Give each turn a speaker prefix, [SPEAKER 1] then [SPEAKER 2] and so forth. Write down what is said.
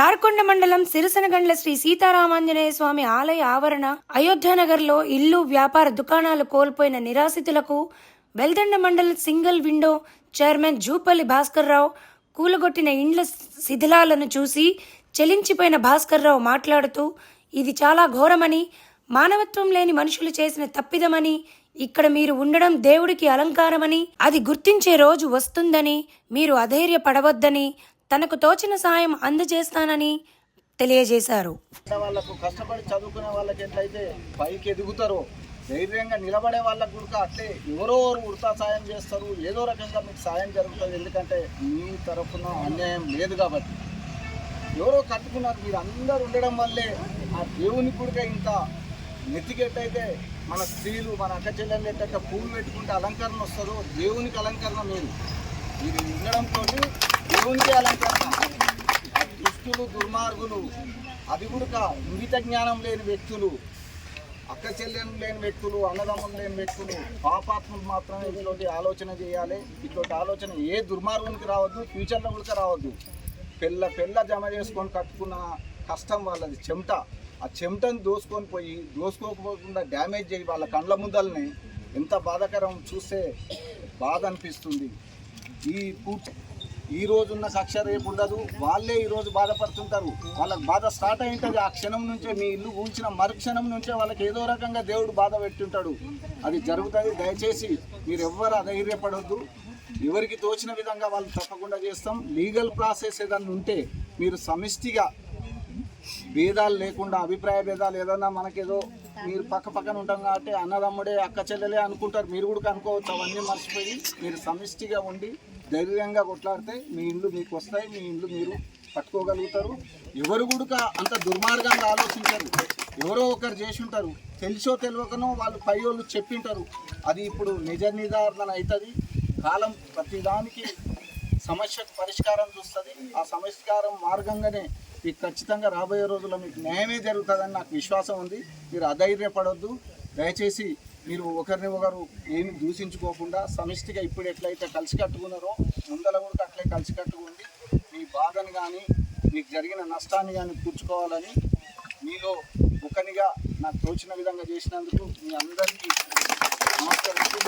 [SPEAKER 1] జార్కొండ మండలం సిరసనగండ్ల శ్రీ సీతారామాంజనేయ స్వామి ఆలయ ఆవరణ అయోధ్యానగర్లో ఇల్లు వ్యాపార దుకాణాలు కోల్పోయిన నిరాశితులకు బెల్దండ మండల single window chairman Jupalli Bhaskar Rao కూలగొట్టిన ఇండ్ల శిథిలాలను చూసి చెలించిపోయిన భాస్కర్రావు మాట్లాడుతూ ఇది చాలా ఘోరమని మానవత్వం లేని మనుషులు చేసిన తప్పిదమని ఇక్కడ మీరు ఉండడం దేవుడికి అలంకారమని అది గుర్తించే రోజు వస్తుందని మీరు అధైర్యపడవద్దని తనకు తోచిన సాయం అందజేస్తానని తెలియజేశారు.
[SPEAKER 2] వాళ్ళకు కష్టపడి చదువుకునే వాళ్ళకి ఎట్లయితే పైకి ఎదుగుతారో ధైర్యంగా నిలబడే వాళ్ళకు కూడా అట్లే ఎవరో ఒకరు ఉడతా సాయం చేస్తారు. ఏదో రకంగా మీకు సాయం జరుగుతుంది. ఎందుకంటే మీ తరఫున అన్యాయం లేదు కాబట్టి. ఎవరో కట్టుకున్నారు. మీరు అందరు ఉండడం వల్లే ఆ దేవుని కూడా ఇంత నెత్తికెట్టయితే మన స్త్రీలు మన అక్క చెల్లెలు ఎట్టయితే పూలు పెట్టుకుంటే అలంకరణ వస్తుందో దేవునికి అలంకరణ మీరు మీరు ఉండడంతో దేవునికి అలంకరణ దుష్టులు దుర్మార్గులు అది కూడా ఇంగిత జ్ఞానం లేని వ్యక్తులు అక్క చెల్లెలు లేని వ్యక్తులు అన్నదమ్ములు లేని వ్యక్తులు పాపాత్ములు మాత్రమే ఇటువంటి ఆలోచన చేయాలి. ఇటువంటి ఆలోచన ఏ దుర్మార్గునికి రావద్దు ఫ్యూచర్లో కూడా రావద్దు. పెళ్ళ పెళ్ళ జమ చేసుకొని కట్టుకున్న కష్టం వాళ్ళది చెమట. ఆ చెమటని దోసుకొని పోయి దోసుకోకపోకుండా డ్యామేజ్ చేయి వాళ్ళ కండ్ల ముందల్ని. ఎంత బాధాకరం చూస్తే బాధ అనిపిస్తుంది. ఈ పూర్తి ఈ రోజున్న కక్ష రేపు ఉండదు. వాళ్ళే ఈ రోజు బాధపడుతుంటారు. వాళ్ళకి బాధ స్టార్ట్ అయి ఉంటుంది ఆ క్షణం నుంచే మీ ఇల్లు ఊల్చిన మరుక్షణం నుంచే వాళ్ళకి ఏదో రకంగా దేవుడు బాధ పెట్టుంటాడు. అది జరుగుతుంది. దయచేసి మీరు ఎవ్వరు అధైర్యపడొద్దు. ఎవరికి తోచిన విధంగా వాళ్ళు తప్పకుండా చేస్తాం. లీగల్ ప్రాసెస్ ఏదన్నా ఉంటే మీరు సమిష్టిగా భేదాలు లేకుండా అభిప్రాయ భేదాలు ఏదన్నా మనకేదో మీరు పక్క పక్కన ఉంటాం కాబట్టి అన్నదమ్ముడే అక్క చెల్లెలే అనుకుంటారు. మీరు కూడా అనుకోవచ్చు అవన్నీ మర్చిపోయి మీరు సమిష్టిగా ఉండి ధైర్యంగా కొట్లాడితే మీ ఇండ్లు మీకు వస్తాయి మీ ఇండ్లు మీరు పట్టుకోగలుగుతారు. ఎవరు కూడా అంత దుర్మార్గంగా ఆలోచించరు. ఎవరో ఒకరు చేసి ఉంటారు తెలిసో తెలియకనో వాళ్ళు పై వాళ్ళు చెప్పింటారు. అది ఇప్పుడు నిజ నిర్ధారణ అవుతుంది. కాలం ప్రతిదానికి సమస్యకు పరిష్కారం చూస్తుంది. ఆ సమస్కారం మార్గంగానే మీకు ఖచ్చితంగా రాబోయే రోజుల్లో మీకు న్యాయమే జరుగుతుందని నాకు విశ్వాసం ఉంది. మీరు అధైర్యపడొద్దు. దయచేసి మీరు ఒకరిని ఒకరు ఏమి దూషించుకోకుండా సమిష్టిగా ఇప్పుడు ఎట్లయితే కలిసి కట్టుకున్నారో ముందల కూడా అట్లే కలిసి కట్టుకుంది మీ బాధను కానీ మీకు జరిగిన నష్టాన్ని కానీ కూర్చుకోవాలని మీలో ఒకరిగా నాకు తోచిన విధంగా చేసినందుకు మీ అందరికీ నమస్కరిస్తూ